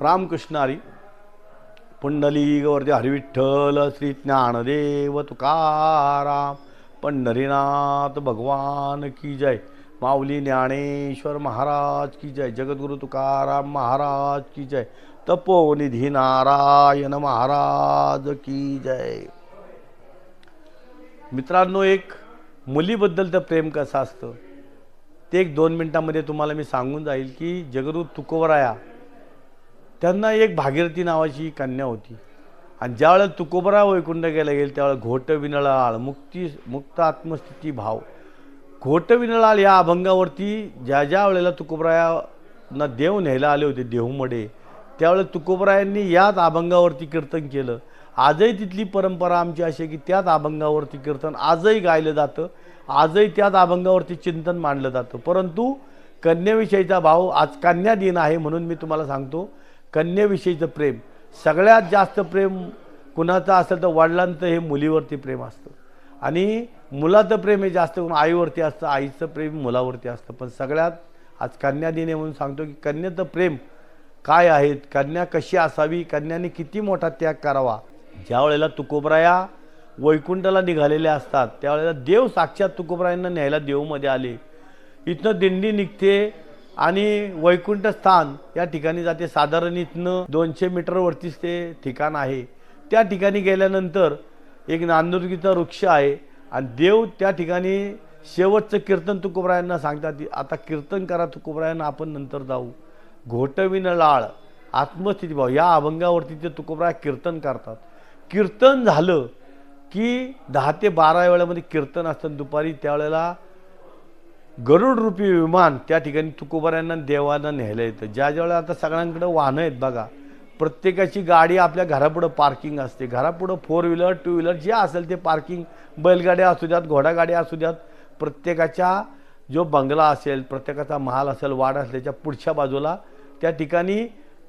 रामकृष्णारी. पुंडलिकवरती हरिविठ्ठल श्री ज्ञानदेव तुकाराम. पंढरीनाथ भगवान की जय. माऊली ज्ञानेश्वर महाराज की जय. जगद्गुरु तुकाराम महाराज की जय. तपोनिधी नारायण महाराज की जय. मित्रांनो एक मुलीबद्दल तर प्रेम कसं असतं? ते एक दोन मिनटामध्ये तुम्हाला मी सांगून जाईल की जगद्गुरु तुकोवराया त्यांना एक भागीरथी नावाची कन्या होती. आणि ज्यावेळेला तुकोबरा वैकुंठ गेला गेल त्यावेळेला घोट विनळाळ मुक्ती मुक्त आत्मस्थिती भाव. घोट विनळाळ या अभंगावरती ज्या ज्या वेळेला तुकोबरायांना देव न्यायला आले होते देहूमध्ये त्यावेळेला तुकोबरायांनी याच अभंगावरती कीर्तन केलं. आजही तिथली परंपरा आमची अशी आहे की त्याच अभंगावरती कीर्तन आजही गायलं जातं. आजही त्याच अभंगावरती चिंतन मांडलं जातं. परंतु कन्याविषयीचा भाव आज कन्या दिन आहे म्हणून मी तुम्हाला सांगतो. कन्याविषयीचं प्रेम. सगळ्यात जास्त प्रेम कुणाचं असेल तर वडिलांचं हे मुलीवरती प्रेम असतं. आणि मुलाचं प्रेम हे जास्त करून आईवरती असतं आईचं प्रेम मुलावरती असतं. पण सगळ्यात आज कन्या म्हणून सांगतो की कन्याचं प्रेम काय आहेत कन्या कशी असावी कन्याने किती मोठा त्याग करावा? ज्या वेळेला तुकोबराया वैकुंठाला निघालेल्या असतात त्यावेळेला देव साक्षात तुकोबरायांना न्यायला देवमध्ये आले. इथनं दिंडी निघते आणि वैकुंठ स्थान या ठिकाणी जाते. साधारण इथनं दोनशे मीटरवरतीच ते ठिकाण आहे. त्या ठिकाणी गेल्यानंतर एक नांदुर्गीचा वृक्ष आहे आणि देव त्या ठिकाणी शेवटचं कीर्तन तुकोबरायांना सांगतात आता कीर्तन करा तुकोबरायांना आपण नंतर जाऊ. घोटविन लाळ आत्मस्थिती भाव या अभंगावरती ते तुकोबराय कीर्तन करतात. कीर्तन झालं की दहा ते बारा वेळामध्ये कीर्तन असतं. दुपारी त्यावेळेला गरुड रूपी विमान त्या ठिकाणी तुकोबऱ्यांना देवांना न्यायला येतं. ज्या ज्या आता सगळ्यांकडे वाहनं आहेत बघा प्रत्येकाची गाडी आपल्या घरापुढं पार्किंग असते. घरापुढं फोर व्हीलर टू व्हीलर जे असेल ते पार्किंग बैलगाड्या असू द्यात घोडागाड्या असू द्यात. प्रत्येकाच्या जो बंगला असेल प्रत्येकाचा महाल असेल वाड असेल त्याच्या पुढच्या बाजूला त्या ठिकाणी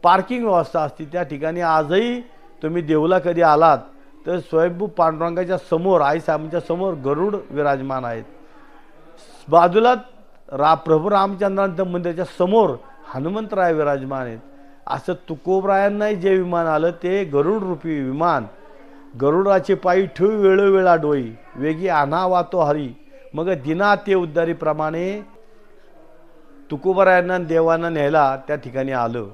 पार्किंग व्यवस्था असते. त्या ठिकाणी आजही तुम्ही देऊला कधी आलात तर स्वयंभू पांडुरंगाच्या समोर आईसाहेबांच्या समोर गरुड विराजमान आहेत. बाजूला रा प्रभू रामचंद्रांच्या मंदिराच्या समोर हनुमंतराय विराजमान आहेत. असं तुकोबरायांनाही जे विमान आलं ते गरुड रूपी विमान. गरुडाचे पायी ठेव वेळोवेळा डोई वेगी आणा वातो हरी. मग दिना ते उद्धारीप्रमाणे तुकोबरायांना देवांना न्यायला त्या ठिकाणी आलं.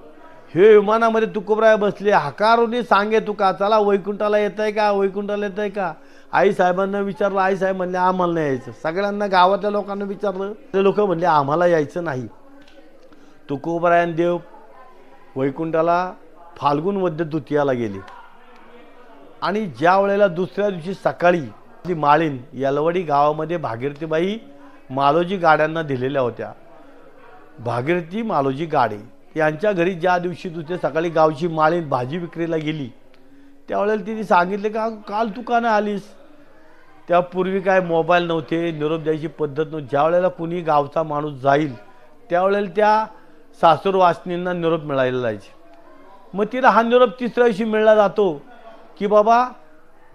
हे विमानामध्ये तुकोबराय बसले हकारून सांगे तुका चला वैकुंठाला येत आहे का? वैकुंठाला येत आहे का? आई साहेबांना विचारलं आई साहेब म्हणले आम्हाला नाही यायचं. सगळ्यांना गावातल्या लोकांना विचारलं. ते लोक म्हणले आम्हाला यायचं नाही. तुकोबरायन देव वैकुंठाला फाल्गुन मध्य द्वितीयाला गेले. आणि ज्या वेळेला दुसऱ्या दिवशी सकाळी ती माळीन यलवडी गावामध्ये भागीरथीबाई मालोजी गाड्यांना दिलेल्या होत्या. भागीरथी मालोजी गाडे. यांच्या घरी ज्या दिवशी दुसऱ्या सकाळी गावची माळीन भाजी विक्रीला गेली त्यावेळेला तिने सांगितले का काल तू का नाही आलीस? त्यापूर्वी काय मोबाईल नव्हते निरोप द्यायची पद्धत नव्हती. ज्या वेळेला कुणी गावचा माणूस जाईल त्यावेळेला त्या सासूरवासिनींना निरोप मिळायला जायचे मग तिला हा निरोप तिसऱ्या दिवशी मिळला जातो की बाबा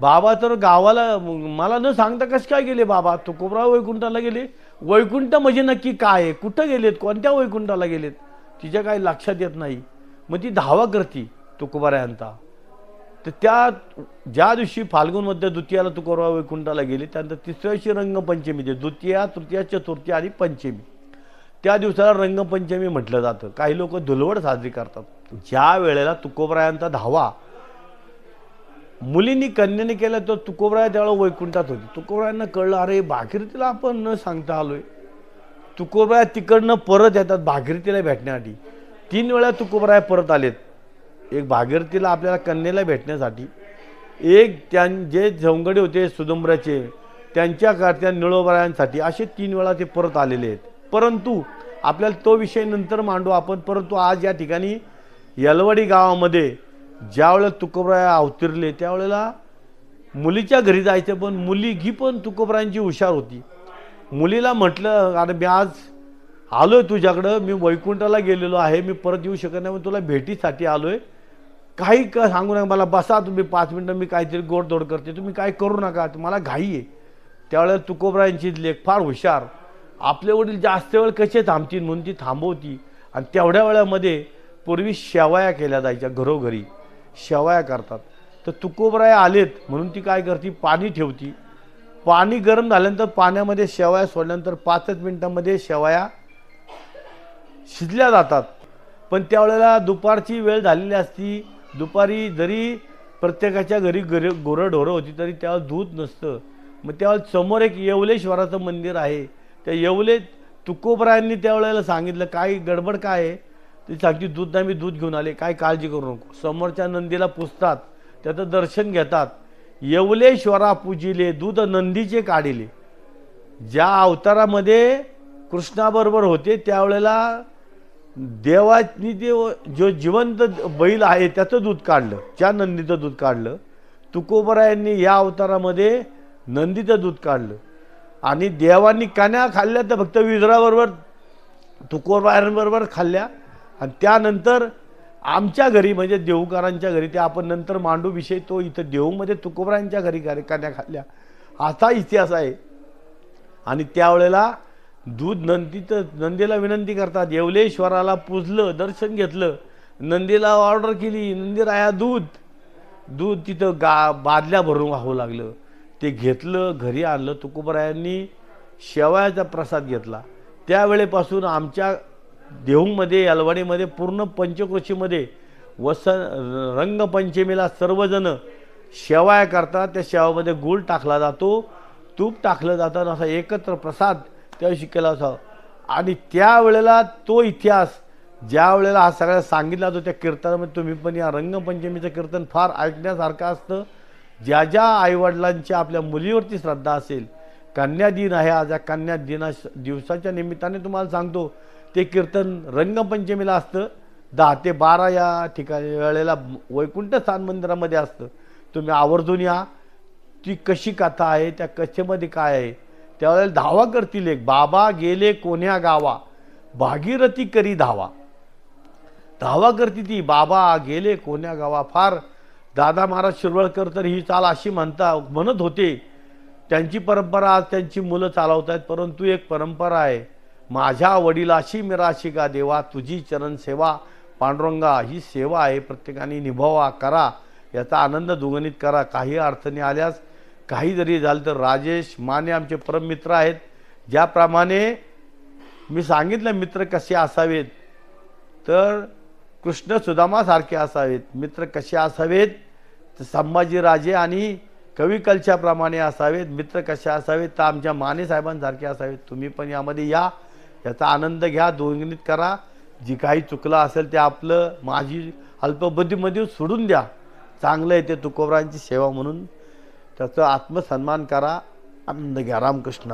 बाबा तर गावाला मला न सांगता कसं काय गेले बाबा? तुकोबरा वैकुंठाला गेले. वैकुंठ म्हणजे नक्की काय आहे? कुठं गेलेत? कोणत्या वैकुंठाला गेलेत? तिच्या काही लक्षात येत नाही. मग ती धावा करती तुकोबरायांचा. तर त्या ज्या दिवशी फाल्गुनमध्ये द्वितीयाला तुकोबा वैकुंठाला गेली त्यानंतर तिसऱ्या दिवशी रंगपंचमी ते द्वितीया तृतीया चतुर्थी आणि पंचमी. त्या दिवसाला रंगपंचमी म्हटलं जातं. काही लोक धुलवड साजरी करतात. ज्या वेळेला तुकोबरायांचा धावा मुलींनी कन्याने केला तर तुकोबराया त्यावेळेला वैकुंठात होती. तुकोबरायांना कळलं अरे भागीरथीला आपण न सांगता आलोय. तुकोबराया तिकडनं परत येतात भागीरथीला भेटण्यासाठी. तीन वेळा तुकोबराया परत आलेत. एक भागीरथीला आपल्याला कन्येला भेटण्यासाठी. एक त्यां जे झवंगडे होते सुदंबराचे त्यांच्या निळोबरायांसाठी असे तीन वेळा ते परत आलेले आहेत. परंतु आपल्याला तो विषय नंतर मांडू आपण. परंतु आज या ठिकाणी यलवडी गावामध्ये ज्यावेळेला तुकोबराया अवतरले त्यावेळेला मुलीच्या घरी जायचं पण मुलगी पण तुकोबरायांची हुशार होती. मुलीला म्हटलं अरे मी आज आलो आहे तुझ्याकडं मी वैकुंठाला गेलेलो आहे मी परत येऊ शकत नाही पण तुला भेटीसाठी आलो आहे काही का सांगू नका मला बसा तुम्ही पाच मिनटं मी काहीतरी गोडधोड करते तुम्ही काय करू नका मला घाई आहे. त्यावेळेला तुकोबरायांची लेख फार हुशार. आपले वडील जास्त वेळ कसे थांबतील? म्हणून ती थांबवती. आणि तेवढ्या वेळामध्ये पूर्वी शेवाया केल्या जायच्या घरोघरी. शेवाया करतात. तर तुकोबराय आलेत म्हणून ती काय करते? पाणी ठेवती. पाणी गरम झाल्यानंतर पाण्यामध्ये शेवया सोडल्यानंतर पाचच मिनटामध्ये शेवया शिजल्या जातात. पण त्यावेळेला दुपारची वेळ झालेली असती. दुपारी जरी प्रत्येकाच्या घरी गरे गोरंढोरं होती तरी त्यावेळेस दूध नसतं. मग त्यावेळेला समोर एक येवलेश्वराचं मंदिर आहे. त्या येवले तुकोबरायांनी त्यावेळेला सांगितलं काय गडबड काय आहे? ती सांगते दूध नाही मी दूध घेऊन आले. काय काळजी करू नको. समोरच्या नंदीला पुजतात त्याचं दर्शन घेतात. येवलेश्वरा पूजिले दूध नंदीचे काढिले. ज्या अवतारामध्ये कृष्णाबरोबर होते त्यावेळेला देवानी ते जो जिवंत बैल आहे त्याचं दूध काढलं ज्या नंदीचं दूध काढलं. तुकोबरायांनी या अवतारामध्ये नंदीचं दूध काढलं. आणि देवांनी कान्या खाल्ल्या तर फक्त विजराबरोबर तुकोबरायांबरोबर खाल्ल्या. आणि त्यानंतर आमच्या घरी म्हणजे देऊकारांच्या घरी ते आपण नंतर मांडू विषय तो इथं देऊमध्ये तुकोबरांच्या घरी घरी कान्या खाल्ल्या. असा इतिहास आहे. आणि त्यावेळेला दूध नंदी तर नंदीला विनंती करतात येवलेश्वराला पूजलं दर्शन घेतलं नंदीला ऑर्डर केली नंदीराया दूध. दूध तिथं गा बादल्या भरून वाहू लागलं. ते घेतलं घरी आणलं तुकोबरायांनी शेवयाचा प्रसाद घेतला. त्यावेळेपासून आमच्या देहूमध्ये अलवाडीमध्ये पूर्ण पंचक्रोशीमध्ये वस रंगपंचमीला सर्वजण शेवाया करतात. त्या शेवामध्ये गूळ टाकला जातो तूप टाकलं जातं आणि असा एकत्र प्रसाद त्या दिवशी केला असा आणि त्यावेळेला तो इतिहास ज्या वेळेला हा सगळ्या सांगितला जातो त्या कीर्तनामध्ये तुम्ही पण या. रंगपंचमीचं कीर्तन फार ऐकण्यासारखं असतं. ज्या ज्या आईवडिलांच्या आपल्या मुलीवरती श्रद्धा असेल कन्या दिन आहे आज. या कन्या दिना दिवसाच्या निमित्ताने तुम्हाला सांगतो ते कीर्तन रंगपंचमीला असतं. दहा ते बारा या ठिकाणी वेळेला वैकुंठ स्थान मंदिरामध्ये असतं. तुम्ही आवर्जून या. ती कशी कथा आहे त्या कथेमध्ये काय आहे? त्यावेळेला धावा करतील एक. बाबा गेले कोण्या गावा? भागीरथी करी धावा. धावा करती ती. बाबा गेले कोण्या गावा? फार दादा महाराज शिरवळकर तर ही चाल अशी म्हणता म्हणत होते. त्यांची परंपरा आज त्यांची मुलं चालवत आहेत परंतु एक परंपरा आहे. माझ्या वडिलाशी मिराशी का देवा तुझी चरण सेवा पांडुरंगा ही सेवा आहे प्रत्येकाने निभावा करा याचा आनंद दुगणित करा. काही अडचणी आल्यास काही जरी झालं तर राजेश माने आमचे परममित्र आहेत. ज्याप्रमाणे मी सांगितलं मित्र कसे असावेत तर कृष्ण सुदामासारखे असावेत. मित्र कसे असावेत तर संभाजीराजे आणि कविकलच्याप्रमाणे असावेत. मित्र कसे असावेत तर आमच्या माने साहेबांसारखे असावेत. तुम्ही पण यामध्ये या. याचा आनंद घ्या दोन्हीत करा. जी काही चुकलं असेल ते आपलं माझी अल्पबुद्धीमध्ये सोडून द्या. चांगलं आहे ते तुकोबरांची सेवा म्हणून. त्याचा आत्मसन्मान करा. आनंद घ्या. रामकृष्ण